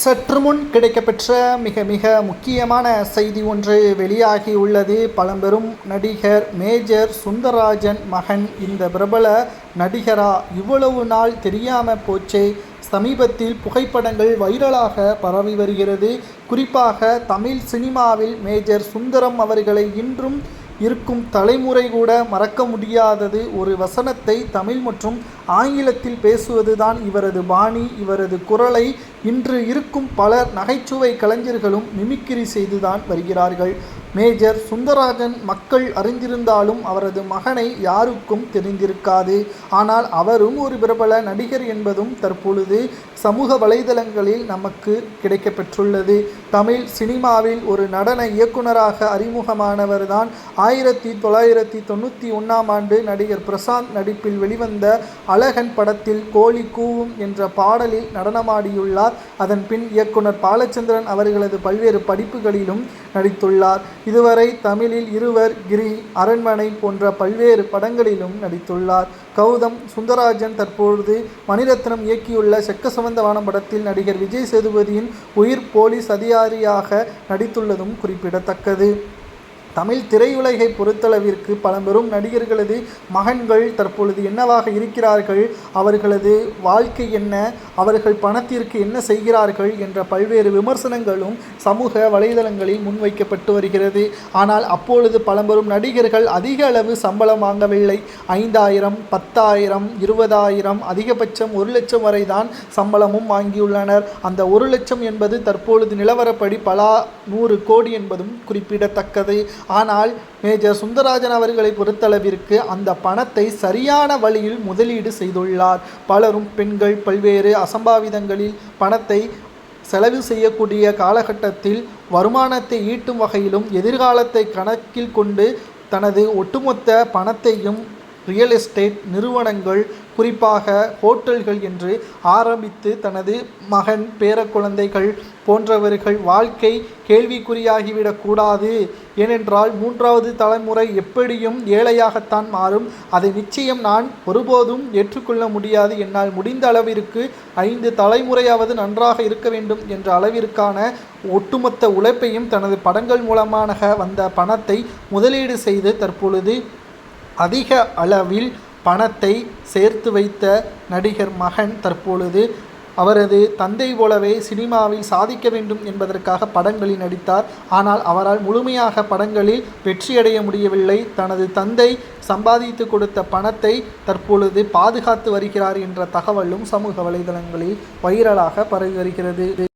சற்று முன் கிடைக்கப்பெற்ற மிக மிக முக்கியமான செய்தி ஒன்று வெளியாகியுள்ளது பழம்பெரும் நடிகர் மேஜர் சுந்தரராஜன் மகன் இந்த பிரபல நடிகரா இவ்வளவு நாள் தெரியாம போச்சே. சமீபத்தில் புகைப்படங்கள் வைரலாக பரவி வருகிறது. குறிப்பாக தமிழ் சினிமாவில் மேஜர் சுந்தரம் அவர்களை இன்றும் இருக்கும் தலைமுறை கூட மறக்க முடியாதது ஒரு வசனத்தை தமிழ் மற்றும் ஆங்கிலத்தில் பேசுவதுதான் இவரது பாணி இவரது குரலை இன்று இருக்கும் பல நகைச்சுவை கலைஞர்களும் மிமிக்கிரி செய்துதான் வருகிறார்கள். மேஜர் சுந்தராஜன் மக்கள் அறிந்திருந்தாலும் அவரது மகனை யாருக்கும் தெரிந்திருக்காது. ஆனால் அவரும் ஒரு பிரபல நடிகர் என்பதும் தற்பொழுது சமூக வலைதளங்களில் நமக்கு கிடைக்கப்பெற்றுள்ளது. தமிழ் சினிமாவில் ஒரு நடன இயக்குனராக அறிமுகமானவர்தான் ஆயிரத்தி தொள்ளாயிரத்தி தொண்ணூற்றி ஒன்றாம் ஆண்டு நடிகர் பிரசாந்த் நடிப்பில் வெளிவந்த அழகன் படத்தில் கோழி கூவும் என்ற பாடலில் நடனமாடியுள்ளார். அதன் பின் இயக்குனர் பாலச்சந்திரன் அவர்களது பல்வேறு படிப்புகளிலும் நடித்துள்ளார். இதுவரை தமிழில் இருவர் கிரி அரண்மனை போன்ற பல்வேறு படங்களிலும் நடித்துள்ளார். கௌதம் சுந்தராஜன் தற்பொழுது மணிரத்னம் இயக்கியுள்ள செக்க சம்பந்தமான படத்தில் நடிகர் விஜய் சேதுபதியின் உயிர் போலீஸ் அதிகாரியாக நடித்துள்ளதும் குறிப்பிடத்தக்கது. தமிழ் திரையுலகை பொறுத்தளவிற்கு பழம்பெரும் நடிகர்களது மகன்கள் தற்பொழுது என்னவாக இருக்கிறார்கள்? அவர்களது வாழ்க்கை என்ன? அவர்கள் பணத்திற்கு என்ன செய்கிறார்கள்? என்ற பல்வேறு விமர்சனங்களும் சமூக வலைதளங்களில் முன்வைக்கப்பட்டு வருகிறது. ஆனால் அப்பொழுது பழம்பெரும் நடிகர்கள் அதிக அளவு சம்பளம் வாங்கவில்லை. ஐந்தாயிரம் பத்தாயிரம் இருபதாயிரம் அதிகபட்சம் ஒரு லட்சம் வரை தான் சம்பளமும் வாங்கியுள்ளனர். அந்த ஒரு லட்சம் என்பது தற்பொழுது நிலவரப்படி பல நூறு கோடி என்பதும் குறிப்பிடத்தக்கது. ஆனால் மேஜர் சுந்தரராஜன் அவர்களை பொறுத்தளவிற்கு அந்த பணத்தை சரியான வழியில் முதலீடு செய்துள்ளார். பலரும் பெண்கள் பல்வேறு அசம்பாவிதங்களில் பணத்தை செலவு செய்யக்கூடிய காலகட்டத்தில் வருமானத்தை ஈட்டும் வகையிலும் எதிர்காலத்தை கணக்கில் கொண்டு தனது ஒட்டுமொத்த பணத்தையும் ரியல் எஸ்டேட் நிறுவனங்கள் குறிப்பாக ஹோட்டல்கள் என்று ஆரம்பித்து தனது மகன் பேரக்குழந்தைகள் போன்றவர்கள் வாழ்க்கை கேள்விக்குறியாகிவிடக்கூடாது ஏனென்றால் மூன்றாவது தலைமுறை எப்படியும் ஏழையாகத்தான் மாறும். அதை நிச்சயம் நான் ஒருபோதும் ஏற்றுக்கொள்ள முடியாது. என்னால் முடிந்த அளவிற்கு ஐந்து தலைமுறையாவது நன்றாக இருக்க வேண்டும் என்ற அளவிற்கான ஒட்டுமொத்த உழைப்பையும் தனது படங்கள் மூலமாக வந்த பணத்தை முதலீடு செய்து தற்பொழுது அதிக அளவில் பணத்தை சேர்த்து வைத்த நடிகர் மகன் தற்பொழுது அவரது தந்தை போலவே சினிமாவில் சாதிக்க வேண்டும் என்பதற்காக படங்களில் நடித்தார். ஆனால் அவரால் முழுமையாக படங்களில் வெற்றியடைய முடியவில்லை. தனது தந்தை சம்பாதித்து கொடுத்த பணத்தை தற்பொழுது பாதுகாத்து வருகிறார் என்ற தகவலும் சமூக வலைதளங்களில் வைரலாக பரவி வருகிறது.